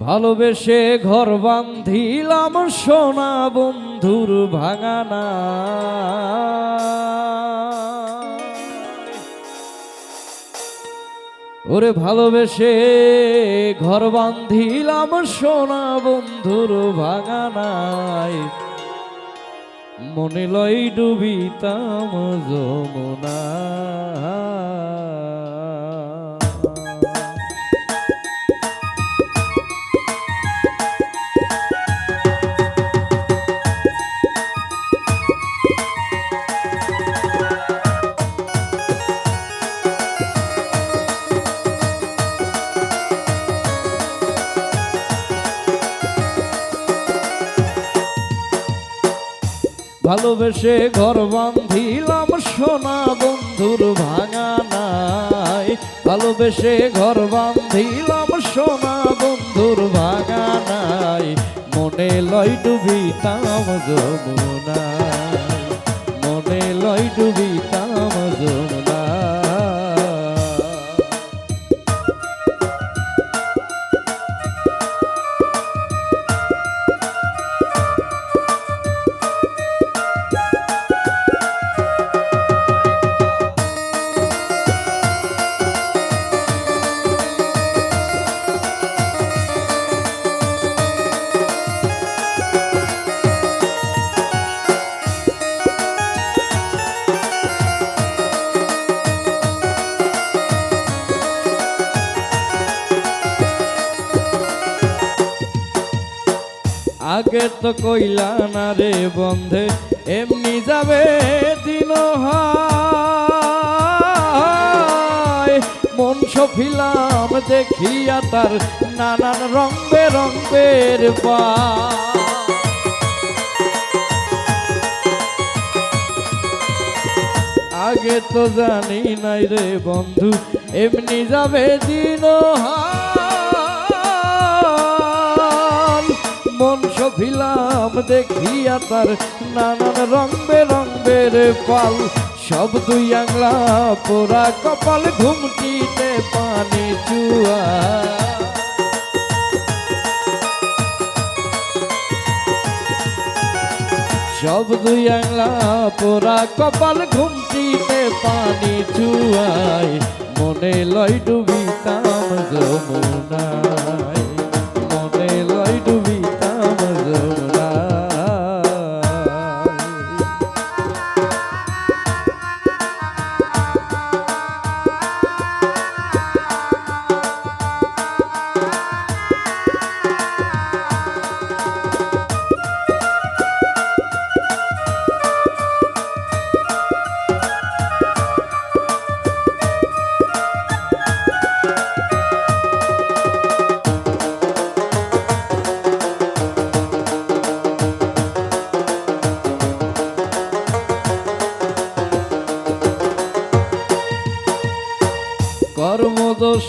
ভালোবেসে ঘর বান্ধিলাম সোনা বন্ধুর ভাঙানা। ওরে ভালোবেসে ঘর বান্ধিলাম সোনা বন্ধুর ভাঙানায়। মনে লই ডুবিতাম যমুনা। ভালোবেসে ঘর বান্ধিলাম সোনা বন্ধুর ভাঙা নাই ভালোবেসে ঘর বান্ধিলাম সোনা বন্ধুর ভাঙা নাই মনে লয় ডুবিতাম যমুনায়। আগে তো কইলা না রে বন্ধে, এমনি যাবে দিন। মন সফিলাম দেখিয়া তার নানান রং বেরঙ্গের পা আগে তো জানি নাই রে বন্ধু, এমনি যাবে দিন হাল। সফিলাম দেখিয়া তার নানান রং বেরঙ্গের পাল। সব দুই আংলা পোড়া কপাল ঘুমটিতে পানি চুয়া। সব দুই আংলা পোড়া কপাল ঘুমটিতে পানি চুয়ায়। মনে লয় ডুবিতাম যমুনায়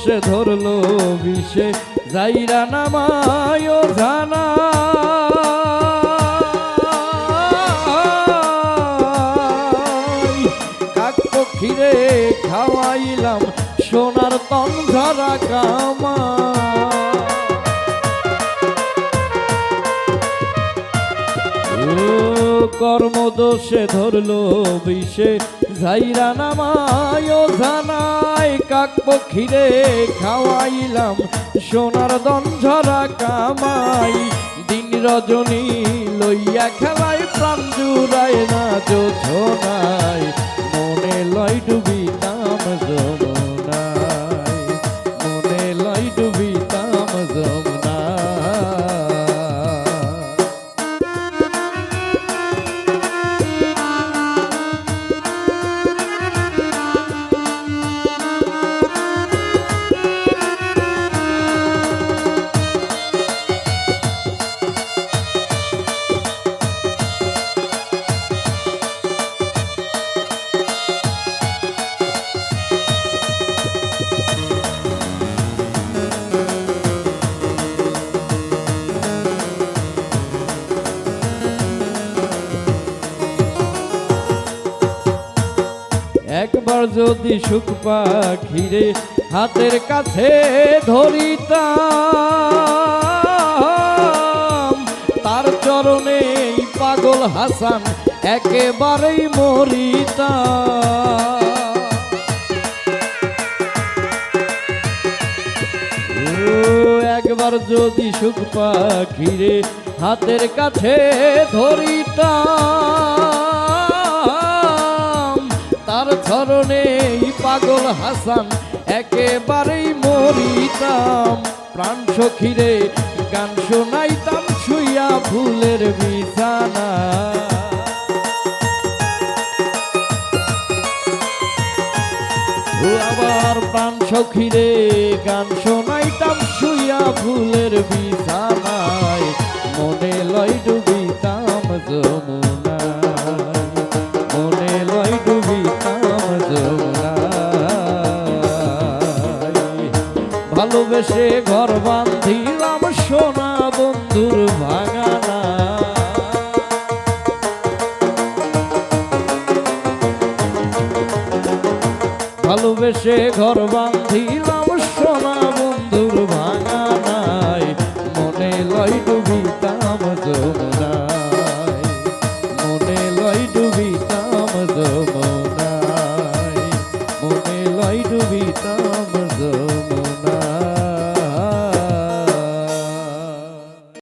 কর্মদোষে ধরলো বিষে যাইরা নামায় জানা। কাক পক্ষীরে খাওয়াইলাম সোনার তন ধরা কামা ও কর্মদোষে ধরলো বিষে। ঝাইরা নামায় জানাই কাক পক্ষীরে খাওয়াইলাম। সোনার দঞ্ঝরা কামাই, দিন রজনী লইয়া খেলায় প্রাণ জুড়ায় না যোছনায় মনে লয় ডুবিতাম যমুনায় একবার যদি সুখ পাখিরে হাতের কাছে ধরিতাম, তার চরণে পাগল হাসান একেবারেই মরিতাম। একবার যদি সুখ পাখিরে হাতের কাছে ধরিতাম ধরনে পাগল হাসান, একেবারেই মরিতাম। প্রাণ সখিরে, গান শোনাইতাম শুইয়া ফুলের বিছানা। আবার প্রাণ সখিরে, গান শোনাইতাম শুইয়া ফুলের বিছানায়। মনে লয় ভালোবেসে ঘর বান্ধিলাম সোনা বন্ধুর ভাঙানা ভালোবেসে ঘর বান্ধিলাম সোনা